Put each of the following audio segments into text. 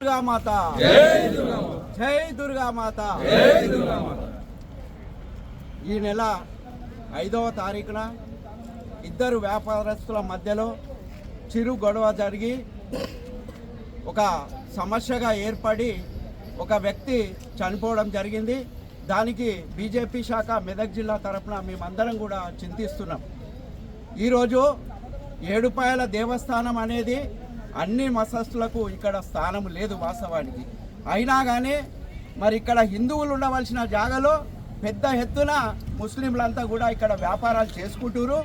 దుర్గామాత. జై దుర్గామాత. ఈ నెల ఐదవ తారీఖున ఇద్దరు వ్యాపారస్తుల మధ్యలో చిరు గొడవ జరిగి ఒక సమస్యగా ఏర్పడి ఒక వ్యక్తి చనిపోవడం జరిగింది. దానికి బీజేపీ శాఖ మెదక్ జిల్లా తరపున మేమందరం కూడా చింతిస్తున్నాం. ఈరోజు ఏడుపాయల దేవస్థానం అనేది అన్ని మసస్థులకు ఇక్కడ స్థానం లేదు వాస్తవానికి. అయినా కానీ మరి ఇక్కడ హిందువులు ఉండవలసిన జాగాలో పెద్ద ఎత్తున ముస్లింలంతా కూడా ఇక్కడ వ్యాపారాలు చేసుకుంటున్నారు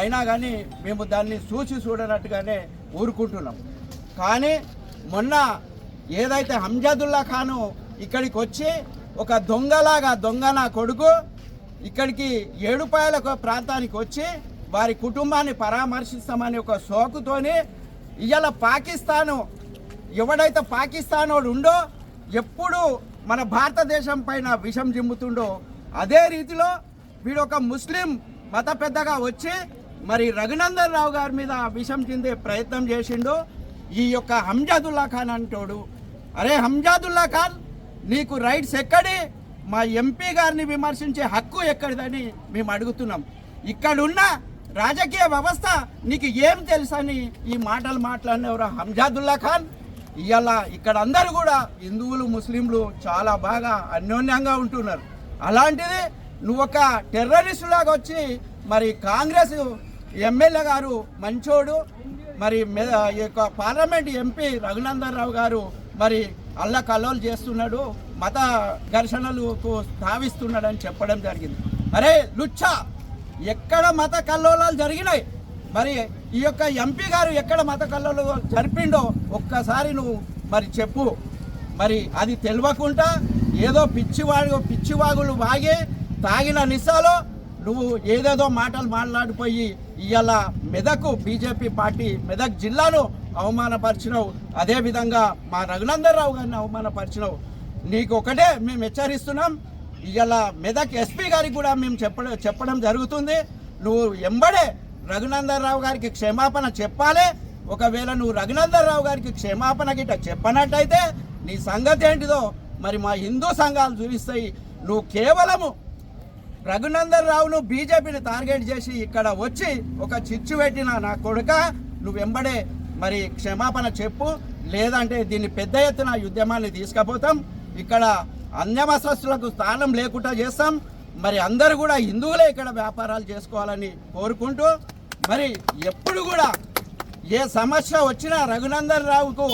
అయినా కానీ మేము దాన్ని చూసి చూడనట్టుగానే ఊరుకుంటున్నాం. కానీ మొన్న ఏదైతే హంజాదుల్లా ఖాను ఇక్కడికి వచ్చి ఒక దొంగలాగా దొంగ నా కొడుకు ఇక్కడికి ఏడుపాయల ఒక ప్రాంతానికి వచ్చి వారి కుటుంబాన్ని పరామర్శిస్తామని ఒక సోకుతోని ఇవాళ పాకిస్తాను. ఎవడైతే పాకిస్తానోడు ఉండో ఎప్పుడు మన భారతదేశం పైన విషం జిమ్ముతుండో అదే రీతిలో వీడు ఒక ముస్లిం మత పెద్దగా వచ్చి మరి రఘునందన్ రావు గారి మీద విషం చెందే ప్రయత్నం చేసిండు. ఈ యొక్క హంజాదుల్లా ఖాన్ అంటోడు. అరే హంజాదుల్లా ఖాన్ నీకు రైట్స్ ఎక్కడి? మా ఎంపీ గారిని విమర్శించే హక్కు ఎక్కడిదని మేము అడుగుతున్నాం. ఇక్కడున్న రాజకీయ వ్యవస్థ నీకు ఏం తెలుసని ఈ మాటలు మాట్లాడినవరు హంజాదుల్లా ఖాన్? ఇవాళ ఇక్కడ అందరూ కూడా హిందువులు ముస్లింలు చాలా బాగా అన్యోన్యంగా ఉంటున్నారు. అలాంటిది నువ్వు ఒక టెర్రరిస్ట్ లాగా వచ్చి మరి కాంగ్రెస్ ఎమ్మెల్యే గారు మంచోడు మరి ఈ యొక్క పార్లమెంట్ ఎంపీ రఘునందన్ రావు గారు మరి అల్ల కల్లోలు చేస్తున్నాడు మత ఘర్షణలకు స్థావిస్తున్నాడని చెప్పడం జరిగింది. అరే లుచ్చా! ఎక్కడ మత కల్లోలాలు జరిగినాయి. మరి ఈ యొక్క ఎంపీ గారు ఎక్కడ మత కల్లోలు జరిపిండో ఒక్కసారి నువ్వు మరి చెప్పు. మరి అది తెలియకుండా ఏదో పిచ్చివాడు పిచ్చివాగులు వాగి తాగిన నిస్సాలో నువ్వు ఏదేదో మాటలు మాట్లాడిపోయి ఇవాళ మెదక్ బీజేపీ పార్టీ మెదక్ జిల్లాను అవమానపరిచినావు. అదేవిధంగా మా రఘునందర్ రావు గారిని అవమానపరిచినావు. నీకు ఒకటే మేము హెచ్చరిస్తున్నాం. ఇలా మెదక్ ఎస్పీ గారికి కూడా మేము చెప్పడం చెప్పడం జరుగుతుంది. నువ్వు ఎంబడే రఘునందనరావు గారికి క్షమాపణ చెప్పాలి. ఒకవేళ నువ్వు రఘునందనరావు గారికి క్షమాపణ గిట్ట చెప్పనట్టయితే నీ సంగతి ఏంటిదో మరి మా హిందూ సంఘాలు చూపిస్తాయి. నువ్వు కేవలము రఘునందనరావును బీజేపీని టార్గెట్ చేసి ఇక్కడ వచ్చి ఒక చిచ్చు పెట్టిన నా కొడుక నువ్వు వెంబడే మరి క్షమాపణ చెప్పు. లేదంటే దీన్ని పెద్ద ఎత్తున ఉద్యమాన్ని తీసుకపోతాం. ఇక్కడ అన్యమస్వస్తులకు స్థానం లేకుండా చేస్తాం. మరి అందరూ కూడా హిందువులే ఇక్కడ వ్యాపారాలు చేసుకోవాలని కోరుకుంటూ మరి ఎప్పుడు కూడా ఏ సమస్య వచ్చినా రఘునందన్ రావుకు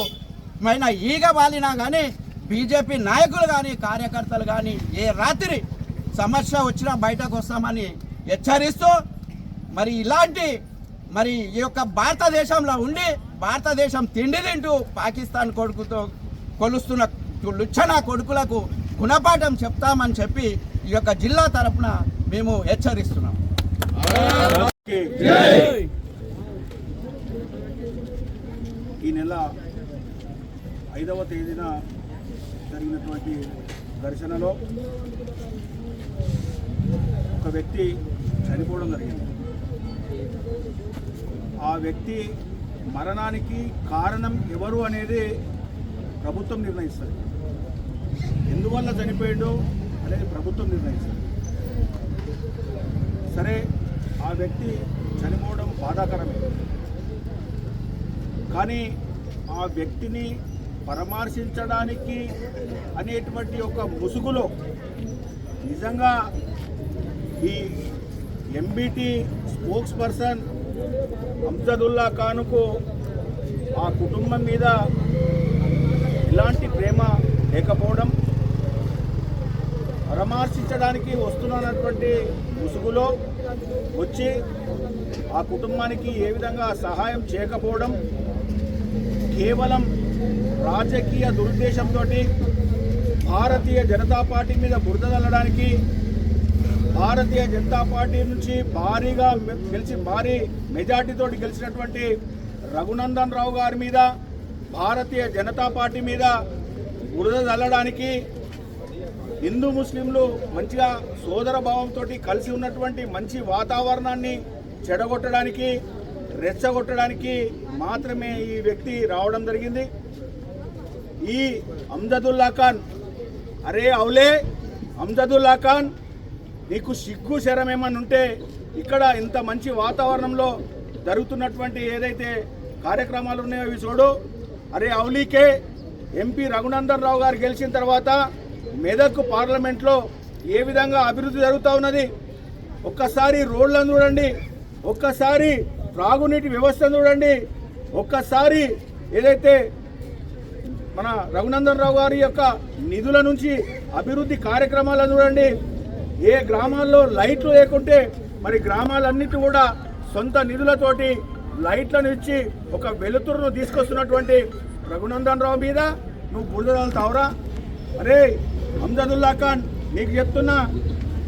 మైన ఈగ వాలినా కానీ బీజేపీ నాయకులు కానీ కార్యకర్తలు కానీ ఏ రాత్రి సమస్య వచ్చినా బయటకు వస్తామని హెచ్చరిస్తూ మరి ఇలాంటి మరి ఈ యొక్క భారతదేశంలో ఉండి భారతదేశం తిండి తింటూ పాకిస్తాన్ కొడుకుతో కొలుస్తున్న లుచ్చన కొడుకులకు గుణపాఠం చెప్తామని చెప్పి ఈ యొక్క జిల్లా తరపున మేము హెచ్చరిస్తున్నాం. ఈ నెల ఐదవ తేదీన జరిగినటువంటి ఘర్షణలో ఒక వ్యక్తి చనిపోవడం జరిగింది. ఆ వ్యక్తి మరణానికి కారణం ఎవరు అనేది ప్రభుత్వం నిర్ణయిస్తుంది. ఎందువల్ల చనిపోయాడు అనేది ప్రభుత్వం నిర్ణయిస్తుంది సరే ఆ వ్యక్తి చనిపోవడం బాధాకరమే. కానీ ఆ వ్యక్తిని పరామర్శించడానికి అనేటువంటి ఒక ముసుగులో నిజంగా ఈ ఎంబీటీ స్పోక్స్ పర్సన్ అంజదుల్లా ఖాన్కు ఆ కుటుంబం మీద ఇలాంటి ప్రేమ లేకపోవడం పరామర్శించడానికి వస్తున్నటువంటి ముసుగులో వచ్చి ఆ కుటుంబానికి ఏ విధంగా సహాయం చేయకపోవడం కేవలం రాజకీయ దురుద్దేశంతో భారతీయ జనతా పార్టీ మీద బురద చల్లడానికి భారతీయ జనతా పార్టీ నుంచి భారీగా గెలిచి భారీ మెజార్టీతో గెలిచినటువంటి రఘునందన్ రావు గారి మీద భారతీయ జనతా పార్టీ మీద బురద చల్లడానికి హిందూ ముస్లింలు మంచిగా సోదర భావంతో కలిసి ఉన్నటువంటి మంచి వాతావరణాన్ని చెడగొట్టడానికి రెచ్చగొట్టడానికి మాత్రమే ఈ వ్యక్తి రావడం జరిగింది. ఈ అమ్జదుల్లా ఖాన్ అరే అవులే అమ్జదుల్లా ఖాన్ నీకు సిగ్గు శరం ఏమని ఉంటే ఇక్కడ ఇంత మంచి వాతావరణంలో జరుగుతున్నటువంటి ఏదైతే కార్యక్రమాలు ఉన్నాయో అవి చూడు. అరే అవులీకే ఎంపీ రఘునందన్ రావు గారు గెలిచిన తర్వాత మెదక్ పార్లమెంట్లో ఏ విధంగా అభివృద్ధి జరుగుతూ ఉన్నది? ఒక్కసారి రోడ్లను చూడండి. ఒక్కసారి త్రాగునీటి వ్యవస్థను చూడండి. ఒక్కసారి ఏదైతే మన రఘునందన్ రావు గారి యొక్క నిధుల నుంచి అభివృద్ధి కార్యక్రమాలను చూడండి. ఏ గ్రామాల్లో లైట్లు లేకుంటే మరి గ్రామాలన్నిటి కూడా సొంత నిధులతోటి లైట్లను ఇచ్చి ఒక వెలుతురును తీసుకొస్తున్నటువంటి రఘునందన్ రావు మీద నువ్వు బురదలుతావురా అరే అమ్జదుల్లా ఖాన్ నీకు చెప్తున్నా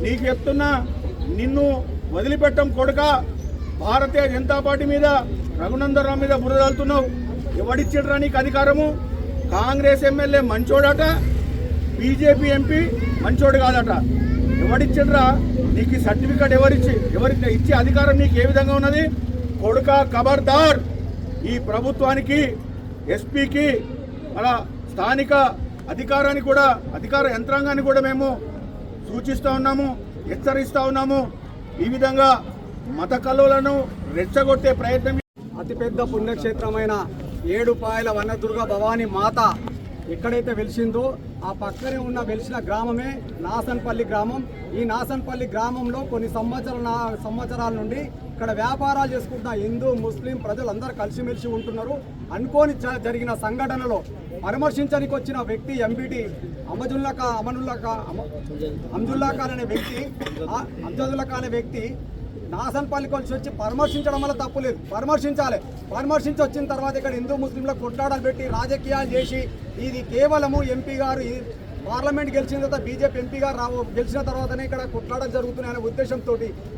నీకు చెప్తున్నా నిన్ను వదిలిపెట్టం కొడుక భారతీయ జనతా పార్టీ మీద రఘునందరావు మీద బురదలుతున్నావు ఎవడిచ్చిడ్రా నీకు అధికారము? కాంగ్రెస్ ఎమ్మెల్యే మంచోడట బీజేపీ ఎంపీ మంచోడు కాదట. ఎవడిచ్చిడ్రా? నీకు ఈ సర్టిఫికెట్ ఎవరిచ్చి ఎవరికి ఇచ్చే అధికారం నీకు ఏ విధంగా ఉన్నది? కొడుక ఖబర్దార్ ఈ ప్రభుత్వానికి ఎస్పీకి మన స్థానిక అధికారాన్ని కూడా అధికార యంత్రాంగాన్ని కూడా మేము సూచిస్తూ ఉన్నాము హెచ్చరిస్తూ ఉన్నాము. ఈ విధంగా మత కలువలను రెచ్చగొట్టే ప్రయత్నం అతిపెద్ద పుణ్యక్షేత్రమైన ఏడుపాయల వనదుర్గ భవానీ మాత ఎక్కడైతే వెలిసిందో ఆ పక్కనే ఉన్న వెలిసిన గ్రామమే నాసన్పల్లి గ్రామం. ఈ నాసన్పల్లి గ్రామంలో కొన్ని సంవత్సరాల నా- సంవత్సరాల నుండి ఇక్కడ వ్యాపారాలు చేసుకుంటున్న హిందూ ముస్లిం ప్రజలు అందరూ కలిసిమెలిసి ఉంటున్నారు. అనుకోని జ- జరిగిన సంఘటనలో పరామర్శించడానికి వచ్చిన వ్యక్తి ఎంపీటీ అమజుల్లా ఖా అమనుల్లా ఖా అమ- అమ్జుల్లా ఖాన్ అనే వ్యక్తి అంజదుల్లా ఖాన్ అనే వ్యక్తి నాసన్పల్లి కలిసి వచ్చి పరామర్శించడం వల్ల తప్పు లేదు. పరామర్శించాలి. పరామర్శించి వచ్చిన తర్వాత ఇక్కడ హిందూ ముస్లింల కొట్లాటలు పెట్టి రాజకీయాలు చేసి ఇది కేవలము ఎంపీ గారు ఈ పార్లమెంట్ గెలిచిన తర్వాత బీజేపీ ఎంపీ గారు రావు గెలిచిన తర్వాతనే ఇక్కడ కొట్లాటలు జరుగుతున్నాయనే ఉద్దేశంతో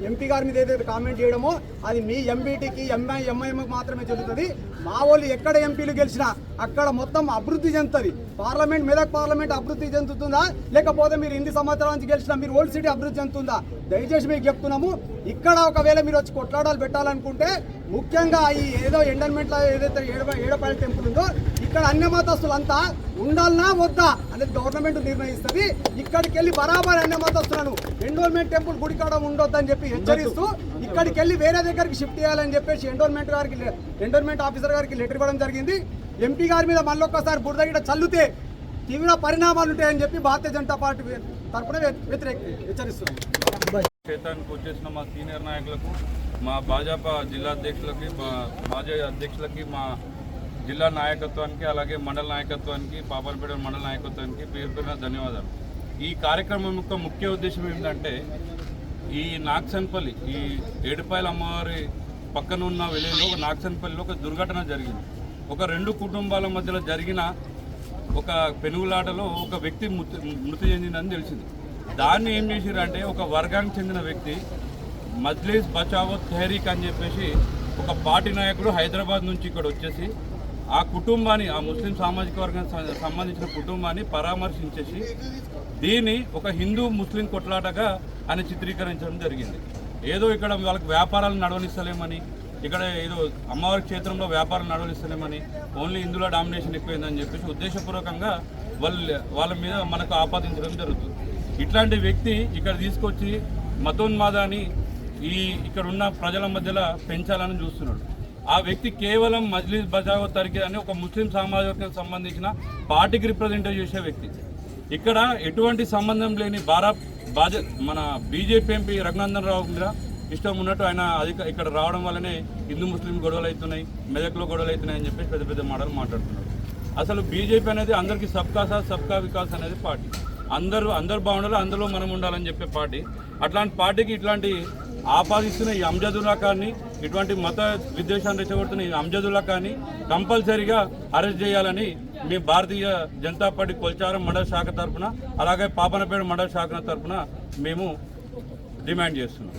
ఎంపీ గారి మీద ఏదైతే కామెంట్ చేయడమో అది మీ ఎంబీటీకి ఎంఐ ఎంఐఎంకి మాత్రమే చెందుతుంది మా వాళ్ళు ఎక్కడ ఎంపీలు గెలిచినా అక్కడ మొత్తం అభివృద్ధి చెందుతుంది. పార్లమెంట్ మెదక్ పార్లమెంట్ అభివృద్ధి చెందుతుందా? లేకపోతే మీరు ఇన్ని సంవత్సరాల నుంచి గెలిచినా మీరు ఓల్డ్ సిటీ అభివృద్ధి చెందుతుందా? దయచేసి మీకు చెప్తున్నాము ఇక్కడ ఒకవేళ మీరు వచ్చి కొట్లాడాలు పెట్టాలనుకుంటే ముఖ్యంగా ఈ ఏదో ఎండర్మెంట్లో ఏదైతే ఏడ ఏడపాయల టెంపుల్ ఉందో ఇక్కడ అన్య మతస్తులంతా ఉండాలనా వద్దా అనేది గవర్నమెంట్ నిర్ణయిస్తుంది. ఇక్కడికి వెళ్ళి బరాబర్ అన్య మతస్థులను ఎండోర్మెంట్ టెంపుల్ గుడికాడ ఉండొద్దని చెప్పి హెచ్చరిస్తూ ఇక్కడికి వెళ్ళి వేరే దగ్గరికి షిఫ్ట్ చేయాలని చెప్పేసి ఎండోర్మెంట్ గారికి ఎండోర్మెంట్ ఆఫీసర్ గారికి లెటర్ ఇవ్వడం జరిగింది. ఎంపీ గారి మీద మళ్ళొక్కసారి బురద గిట్ట చల్లుతే తీవ్ర పరిణామాలు ఉంటాయని చెప్పి భారతీయ జనతా పార్టీ తరఫున వ్యతిరేక హెచ్చరిస్తున్నాం క్షేత్రానికి వచ్చేసిన మా సీనియర్ నాయకులకు మా భాజపా జిల్లా అధ్యక్షులకి మా మాజీ అధ్యక్షులకి మా జిల్లా నాయకత్వానికి అలాగే మండల నాయకత్వానికి పాపలపేట మండల నాయకత్వానికి పేరు పేరున ధన్యవాదాలు. ఈ కార్యక్రమం యొక్క ముఖ్య ఉద్దేశం ఏంటంటే ఈ నాగ్సన్పల్లి ఈ ఏడుపాయల అమ్మవారి పక్కన ఉన్న విలేజ్లో ఒక నాగ్సన్పల్లిలో ఒక దుర్ఘటన జరిగింది. ఒక రెండు కుటుంబాల మధ్యలో జరిగిన ఒక పెనుగులాటలో ఒక వ్యక్తి మృతి మృతి చెందిందని తెలిసింది. దాన్ని ఏం చేసిరంటే ఒక వర్గానికి చెందిన వ్యక్తి మజ్లీస్ బచావో తెహరీక్ అని చెప్పేసి ఒక పార్టీ నాయకుడు హైదరాబాద్ నుంచి ఇక్కడ వచ్చేసి ఆ కుటుంబాన్ని ఆ ముస్లిం సామాజిక వర్గానికి సంబంధించిన కుటుంబాన్ని పరామర్శించేసి దీన్ని ఒక హిందూ ముస్లిం కొట్లాటగా ఆయన చిత్రీకరించడం జరిగింది. ఏదో ఇక్కడ వాళ్ళకి వ్యాపారాలు నడవనిస్తలేమని ఇక్కడ ఏదో అమ్మవారి క్షేత్రంలో వ్యాపారం నడవనిస్తలేమని ఓన్లీ ఇందులో డామినేషన్ ఎక్కువైందని చెప్పేసి ఉద్దేశపూర్వకంగా వాళ్ళ వాళ్ళ మీద మనకు ఆపాదించడం జరుగుతుంది. ఇట్లాంటి వ్యక్తి ఇక్కడ తీసుకొచ్చి మతోన్మాదాన్ని ఈ ఇక్కడ ఉన్న ప్రజల మధ్యలో పెంచాలని చూస్తున్నాడు. ఆ వ్యక్తి కేవలం మజ్లీస్ బజావో తరికే అని ఒక ముస్లిం సమాజానికి సంబంధించిన పార్టీకి రిప్రజెంట్ చేసే వ్యక్తి. ఇక్కడ ఎటువంటి సంబంధం లేని బారా బాజ మన బీజేపీ ఎంపీ రఘునందన్ రావు మీద ఇష్టం ఉన్నట్టు ఆయన అధిక ఇక్కడ రావడం వల్లనే హిందూ ముస్లిం గొడవలు అవుతున్నాయి మెదక్లో గొడవలు అవుతున్నాయి అని చెప్పేసి పెద్ద పెద్ద మాటలు మాట్లాడుతున్నారు. అసలు బీజేపీ అనేది అందరికీ సబ్కా సాత్ సబ్కా వికాస్ అనేది పార్టీ. అందరూ అందరు బాగుండాలి అందులో మనం ఉండాలని చెప్పే పార్టీ. అట్లాంటి పార్టీకి ఇట్లాంటి ఆపాదిస్తున్న ఈ అంజదుల్లా ఖాన్ని ఇటువంటి మత విద్వేషాన్ని రెచ్చగొడుతున్న ఈ అంజదుల్లా ఖాన్ని కంపల్సరీగా అరెస్ట్ చేయాలని మీ భారతీయ జనతా పార్టీ కొల్చారం మండల శాఖ తరఫున అలాగే పాపనపేట మండల శాఖ తరఫున మేము డిమాండ్ చేస్తున్నాం.